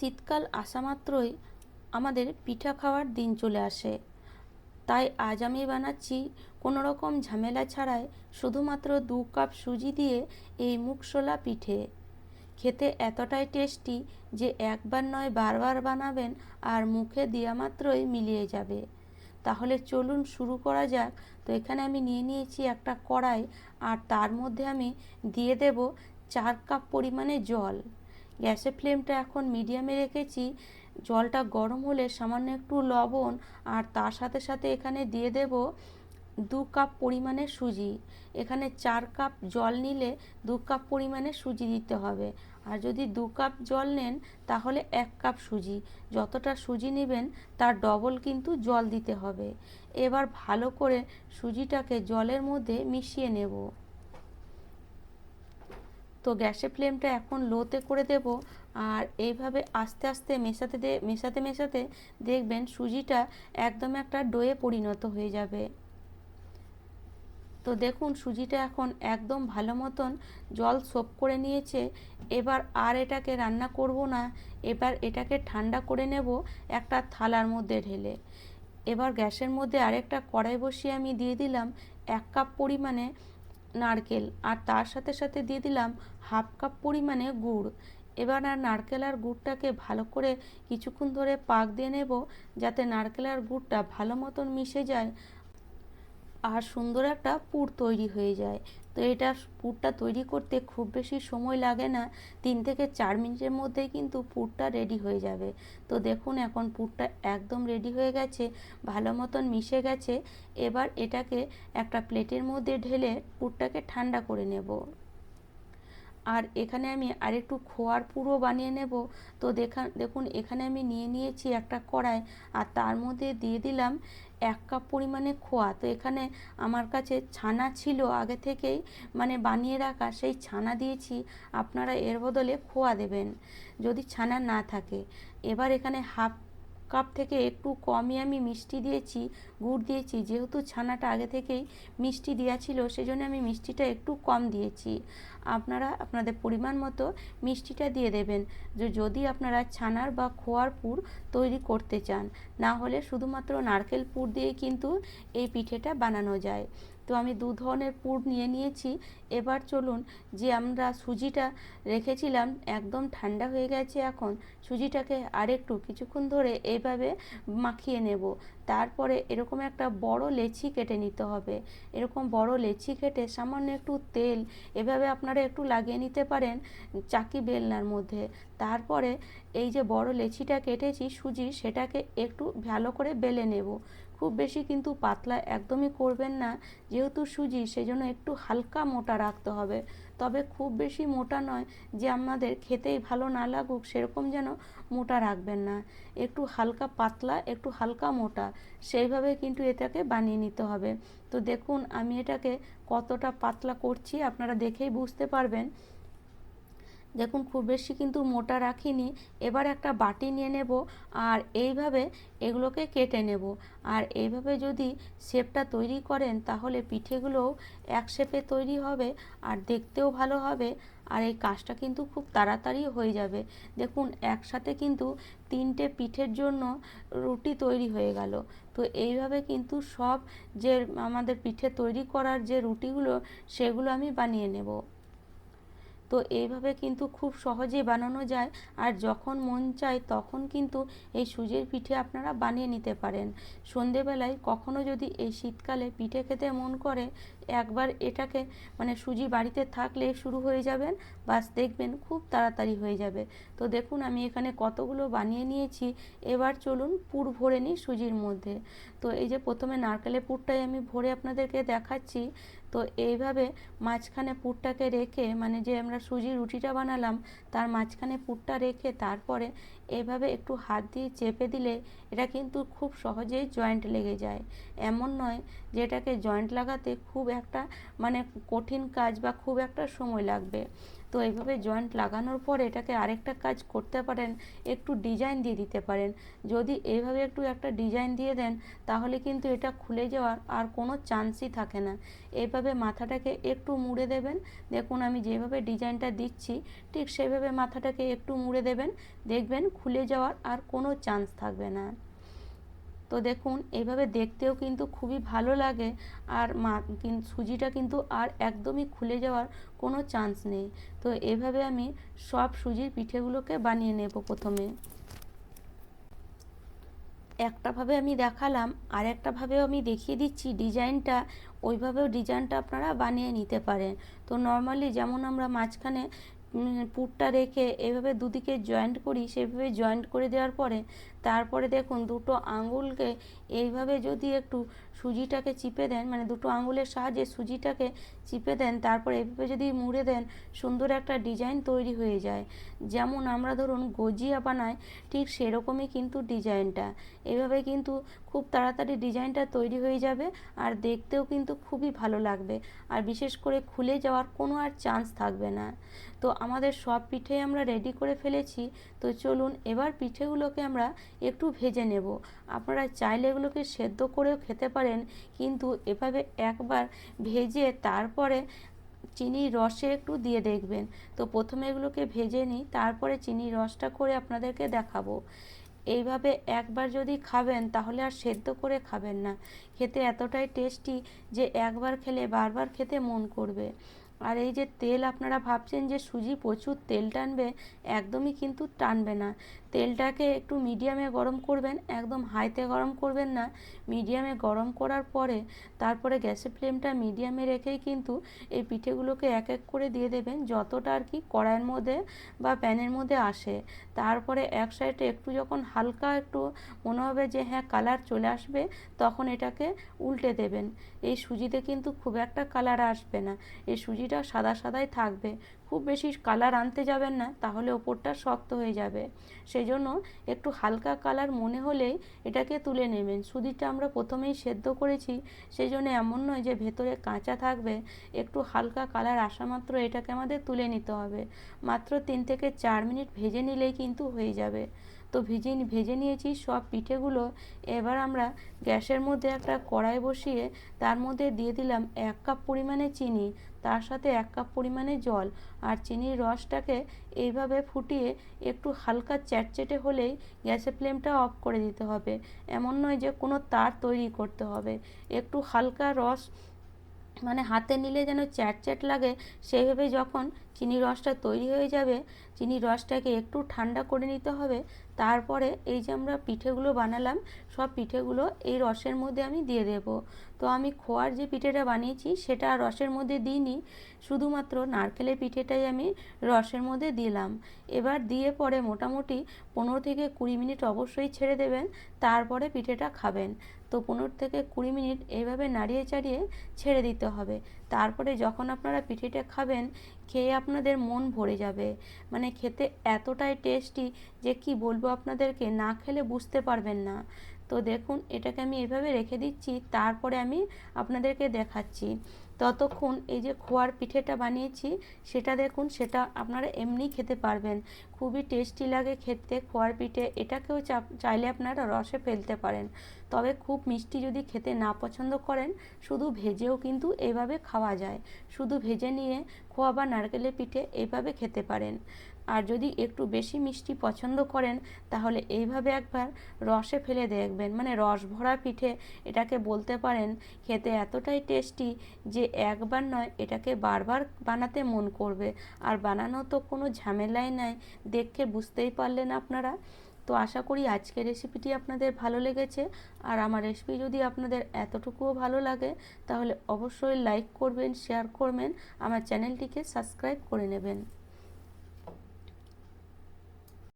শীতকাল আসা মাত্রই আমাদের পিঠা খাওয়ার দিন চলে আসে। তাই আজ আমি বানাচ্ছি কোনো রকম ঝামেলা ছাড়াই শুধুমাত্র দু কাপ সুজি দিয়ে এই মুখশোলা পিঠে। খেতে এতটাই টেস্টি যে একবার নয় বারবার বানাবেন আর মুখে দেওয়া মাত্রই মিলিয়ে যাবে। তাহলে চলুন শুরু করা যাক। তো এখানে আমি নিয়ে নিয়েছি একটা কড়াই আর তার মধ্যে আমি দিয়ে দেব চার কাপ পরিমাণে জল। গ্যাসের ফ্লেমটা এখন মিডিয়ামে রেখেছি। জলটা গরম হলে সামান্য একটু লবণ আর তার সাথে সাথে এখানে দিয়ে দেব দু কাপ পরিমাণে সুজি। এখানে চার কাপ জল নিলে দু কাপ পরিমাণে সুজি দিতে হবে। আর যদি দু কাপ জল নেন, তাহলে এক কাপ সুজি। যতটা সুজি নেবেন, তার ডবল কিন্তু জল দিতে হবে। এবার ভালো করে সুজিটাকে জলের মধ্যে মিশিয়ে নেব। তো গ্যাসের ফ্লেমটা এখন লোতে করে দেব আর এইভাবে আস্তে আস্তে মেশাতে দে, মেশাতে মেশাতে দেখবেন সুজিটা একদম একটা ডোয়ে পরিণত হয়ে যাবে। তো দেখুন সুজিটা এখন একদম ভালো মতন জল সোপ করে নিয়েছে। এবার আর এটাকে রান্না করব না, এবার এটাকে ঠান্ডা করে নেব একটা থালার মধ্যে ঢেলে। এবার গ্যাসের মধ্যে আরেকটা কড়াই বসিয়ে আমি দিয়ে দিলাম এক কাপ পরিমাণে নারকেল আর তার সাথে সাথে দিয়ে দিলাম হাফ কাপ পরিমাণে গুড়। এবার আর নারকেল আর গুড়টাকে ভালো করে কিছুক্ষণ ধরে পাক দিয়ে নেব যাতে নারকেল আর গুড়টা ভালো মতন মিশে যায় আর সুন্দর একটা পুর তৈরি হয়ে যায়। তো এটা পুরটা তৈরি করতে খুব বেশি সময় লাগে না। তিন থেকে চার মিনিটের মধ্যেই কিন্তু পুরটা রেডি হয়ে যাবে। তো দেখুন, এখন পুরটা একদম রেডি হয়ে গেছে, ভালো মতন মিশে গেছে। এবার এটাকে একটা প্লেটের মধ্যে ঢেলে পুরটাকে ঠান্ডা করে নেব। আর এখানে আমি আরেকটু খোয়ার পুরো বানিয়ে নেব। তো দেখা, দেখুন, এখানে আমি নিয়ে নিয়েছি একটা কড়াই আর তার মধ্যে দিয়ে দিলাম এক কাপ পরিমাণে খোয়া। তো এখানে আমার কাছে ছানা ছিল আগে থেকেই মানে বানিয়ে রাখা, সেই ছানা দিয়েছি। আপনারা এর বদলে খোয়া দেবেন, যদি ছানা না থাকে। এবার এখানে হাফ কাপ থেকে একটু কমই আমি মিষ্টি দিয়েছি, গুড় দিয়েছি। যেহেতু ছানাটা আগে থেকেই মিষ্টি দেওয়া ছিল, সেজন্য আমি মিষ্টিটা একটু কম দিয়েছি। আপনারা আপনাদের পরিমাণ মতো মিষ্টিটা দিয়ে দেবেন। যে, যদি আপনারা ছানার বা খোয়ার পুর তৈরি করতে চান, না হলে শুধুমাত্র নারকেল পুর দিয়ে কিন্তু এই পিঠেটা বানানো যায়। তো আমি দু ধরনের পুর নিয়ে নিয়েছি। এবার চলুন যে আমরা সুজিটা রেখেছিলাম, একদম ঠান্ডা হয়ে গেছে এখন, সুজিটাকে আরেকটু কিছুক্ষণ ধরে এইভাবে মাখিয়ে নেব। তারপরে এরকম একটা বড় লেচি কেটে নিতে হবে। এরকম বড় লেচি কেটে সামান্য একটু তেল, এভাবে আপনারা একটু লাগিয়ে নিতে পারেন চাকি বেলনার মধ্যে। তারপরে এই যে বড় লেচিটা কেটেছি সুজি, সেটাকে একটু ভালো করে বেলে নেব। খুব বেশি কিন্তু পাতলা একদমই করবেন না। যেহেতু সুজি, সেজন্য একটু হালকা মোটা রাখতে হবে। তবে খুব বেশি মোটা নয়, যে আমাদের খেতেই ভালো না লাগুক, সেরকম যেন মোটা রাখবেন না। একটু হালকা পাতলা, একটু হালকা মোটা, সেইভাবে কিন্তু এটাকে বানিয়ে নিতে হবে। তো দেখুন, আমি এটাকে কতটা পাতলা করছি, আপনারা দেখেই বুঝতে পারবেন। দেখুন, খুব বেশি কিন্তু মোটা রাখিনি। এবার একটা বাটি নিয়ে নেব আর এইভাবে এগুলোকে কেটে নেব। আর এইভাবে যদি শেপটা তৈরি করেন, তাহলে পিঠেগুলোও এক শেপে তৈরি হবে আর দেখতেও ভালো হবে আর এই কাজটা কিন্তু খুব তাড়াতাড়ি হয়ে যাবে। দেখুন, একসাথে কিন্তু তিনটে পিঠের জন্য রুটি তৈরি হয়ে গেল। তো এইভাবে কিন্তু সব যে আমাদের পিঠে তৈরি করার যে রুটিগুলো, সেগুলো আমি বানিয়ে নেব। তো এইভাবে কিন্তু খুব সহজেই বানানো যায়। আর যখন মন চায় তখন কিন্তু এই সুজির পিঠে আপনারা বানিয়ে নিতে পারেন। সন্ধেবেলায় কখনো যদি এই শীতকালে পিঠে খেতে মন করে একবার এটাকে মানে সুজি বাড়িতে থাকলে শুরু হয়ে যাবেন বাস দেখবেন খুব তাড়াতাড়ি হয়ে যাবে। তো দেখুন, আমি এখানে কতগুলো বানিয়ে নিয়েছি। এবার চলুন পুর ভরে নিই সুজির মধ্যে। তো এই যে প্রথমে নারকেলের পুরটাই আমি ভরে আপনাদেরকে দেখাচ্ছি। তো এইভাবে মাঝখানে পুরটাকে রেখে মানে যে আমরা সুজি রুটিটা বানালাম, তার মাঝখানে পুরটা রেখে তারপরে এভাবে একটু হাত দিয়ে চেপে দিলে, এটা কিন্তু খুব সহজেই জয়েন্ট লেগে যায়। এমন নয় যে এটাকে জয়েন্ট লাগাতে খুব একটা মানে কঠিন কাজ বা খুব একটা সময় লাগবে। তো এইভাবে জয়েন্ট লাগানোর পর এটাকে আরেকটা কাজ করতে পারেন, একটু ডিজাইন দিয়ে দিতে পারেন। যদি এইভাবে একটু একটা ডিজাইন দিয়ে দেন, তাহলে কিন্তু এটা খুলে যাওয়ার আর কোনো চান্সই থাকে না। এইভাবে মাথাটাকে একটু মুড়ে দেবেন। দেখুন আমি যেভাবে ডিজাইনটা দিচ্ছি, ঠিক সেভাবে মাথাটাকে একটু মুড়ে দেবেন। দেখবেন খুলে যাওয়ার আর কোনো চান্স থাকবে না। তো দেখুন এইভাবে দেখতেও কিন্তু খুবই ভালো লাগে। আর মা সুজিটা কিন্তু আর একদমই খুলে যাওয়ার কোনো চান্স নেই। তো এভাবে আমি সব সুজির পিঠেগুলোকে বানিয়ে নেব প্রথমে। একটাভাবে আমি দেখালাম, আর একটাভাবেও আমি দেখিয়ে দিচ্ছি ডিজাইনটা। ওইভাবেও ডিজাইনটা আপনারা বানিয়ে নিতে পারেন। তো নর্মালি যেমন আমরা মাঝখানে পুরটা রেখে এভাবে দুদিকে জয়েন্ট করি, সেভাবে জয়েন্ট করে দেওয়ার পরে তারপরে দেখুন দুটো আঙুলকে এইভাবে যদি একটু সুজিটাকে চিপে দেন মানে দুটো আঙুলের সাহায্যে সুজিটাকে চিপে দেন, তারপর এভাবে যদি মুড়ে দেন, সুন্দর একটা ডিজাইন তৈরি হয়ে যায়। যেমন আমরা ধরুন গজিয়া বানাই, ঠিক সেরকমই কিন্তু ডিজাইনটা। এভাবে কিন্তু খুব তাড়াতাড়ি ডিজাইনটা তৈরি হয়ে যাবে আর দেখতেও কিন্তু খুবই ভালো লাগবে। আর বিশেষ করে খুলে যাওয়ার কোনো আর চান্স থাকবে না। তো আমাদের সব পিঠে আমরা রেডি করে ফেলেছি। তো চলুন এবার পিঠেগুলোকে আমরা একটু ভেজে নেব। আপনারা চাইলে এগুলোকে সেদ্ধ করেও খেতে পারেন, কিন্তু এভাবে একবার ভেজে তারপরে চিনির রসে একটু দিয়ে দেখবেন। তো প্রথমে এগুলোকে ভেজে নিই, তারপরে চিনির রসটা করে আপনাদেরকে দেখাবো। এইভাবে একবার যদি খাবেন, তাহলে আর সেদ্ধ করে খাবেন না। খেতে এতটাই টেস্টি যে একবার খেলে বারবার খেতে মন করবে। আর এই যে তেল আপনারা ভাবছেন যে সুজি প্রচুর তেল টানবে, একদমই কিন্তু টানবে না। তেলটাকে একটু মিডিয়ামে গরম করবেন, একদম হাইতে গরম করবেন না। মিডিয়ামে গরম করার পরে, তারপরে গ্যাসের ফ্লেমটা মিডিয়ামে রেখেই কিন্তু এই পিঠেগুলোকে এক এক করে দিয়ে দেবেন, যতটা আর কি কড়াইয়ের মধ্যে বা প্যানের মধ্যে আসে। তারপরে এক সাইডে একটু যখন হালকা একটু মনে হবে যে হ্যাঁ কালার চলে আসবে, তখন এটাকে উল্টে দেবেন। এই সুজিতে কিন্তু খুব একটা কালার আসবে না। এই সুজিটা সাদা সাদাই থাকবে। খুব বেশি কালার আনতে যাবেন না, তাহলে ওপরটা শক্ত হয়ে যাবে। সেই জন্য একটু হালকা কালার মনে হলেই এটাকে তুলে নেবেন। সুজিটা আমরা প্রথমেই সেদ্ধ করেছি সেই জন্য এমন নয় যে ভেতরে কাঁচা থাকবে, একটু হালকা কালার আসা মাত্র এটাকে আমাদের তুলে নিতে হবে। মাত্র তিন থেকে চার মিনিট ভেজে নিলেই কিন্তু হয়ে যাবে। তো ভেজে ভেজে নিয়েছি সব পিঠেগুলো। এবার আমরা গ্যাসের মধ্যে একটা কড়াই বসিয়ে তার মধ্যে দিয়ে দিলাম এক কাপ পরিমাণে চিনি। তার সাথে এক কাপ পরিমাণে জল আর চিনির রসটাকে এইভাবে ফুটিয়ে একটু হালকা চ্যাটচেটে হলেই গ্যাসের ফ্লেমটা অফ করে দিতে হবে। এমন নয় যে কোনো তার তৈরি করতে হবে। একটু হালকা রস মানে হাতে নিলে যেন চ্যাট লাগে, সেইভাবে যখন চিনির রসটা তৈরি হয়ে যাবে, চিনির রসটাকে একটু ঠান্ডা করে নিতে হবে। তারপরে এই যে আমরা পিঠেগুলো বানালাম, সব পিঠেগুলো এই রসের মধ্যে আমি দিয়ে দেব। তো আমি খোয়ার যে পিঠেটা বানিয়েছি, সেটা রসের মধ্যে দিইনি, শুধুমাত্র নারকেলের পিঠেটাই আমি রসের মধ্যে দিলাম। এবার দিয়ে পরে মোটামুটি পনেরো থেকে কুড়ি মিনিট অবশ্যই ছেড়ে দেবেন, তারপরে পিঠেটা খাবেন। তো পনেরো থেকে কুড়ি মিনিট এইভাবে নাড়িয়ে চাড়িয়ে ছেড়ে দিতে হবে। তারপরে যখন আপনারা পিঠেটা খাবেন, খেয়ে আপনাদের মন ভরে যাবে। মানে খেতে এতটাই টেস্টি যে কি বলব আপনাদেরকে, না খেলে বুঝতে পারবেন না। তো দেখুন, এটাকে আমি এভাবে রেখে দিচ্ছি, তারপরে আমি আপনাদেরকে দেখাচ্ছি। ততক্ষণ এই যে খোয়ার পিঠেটা বানিয়েছি, সেটা দেখুন, সেটা আপনারা এমনি খেতে পারবেন। খুবই টেস্টি লাগে খেতে খোয়ার পিঠে, এটাকেও চাইলে আপনারা রসে ফেলতে পারেন। তবে খুব মিষ্টি যদি খেতে না পছন্দ করেন, শুধু ভেজেও কিন্তু এভাবে খাওয়া যায়। শুধু ভেজে নিয়ে খোয়া বা নারকেলের পিঠে এইভাবে খেতে পারেন। আর যদি একটু বেশি মিষ্টি পছন্দ করেন, তাহলে এইভাবে একবার রসে ফেলে দেখবেন। মানে রস ভরা পিঠে এটাকে বলতে পারেন, খেতে এতটাই টেস্টি যে একবার নয়, এটাকে বারবার বানাতে মন করবে। আর বানানো তো কোনো ঝামেলাই নাই, দেখে বুঝতেই পারলেন আপনারা। তো আশা করি আজকের রেসিপিটি আপনাদের ভালো লেগেছে। আর আমার রেসিপি যদি আপনাদের এতটুকুও ভালো লাগে, তাহলে অবশ্যই লাইক করবেন শেয়ার করবেন, আমার চ্যানেলটিকে সাবস্ক্রাইব করে নেবেন।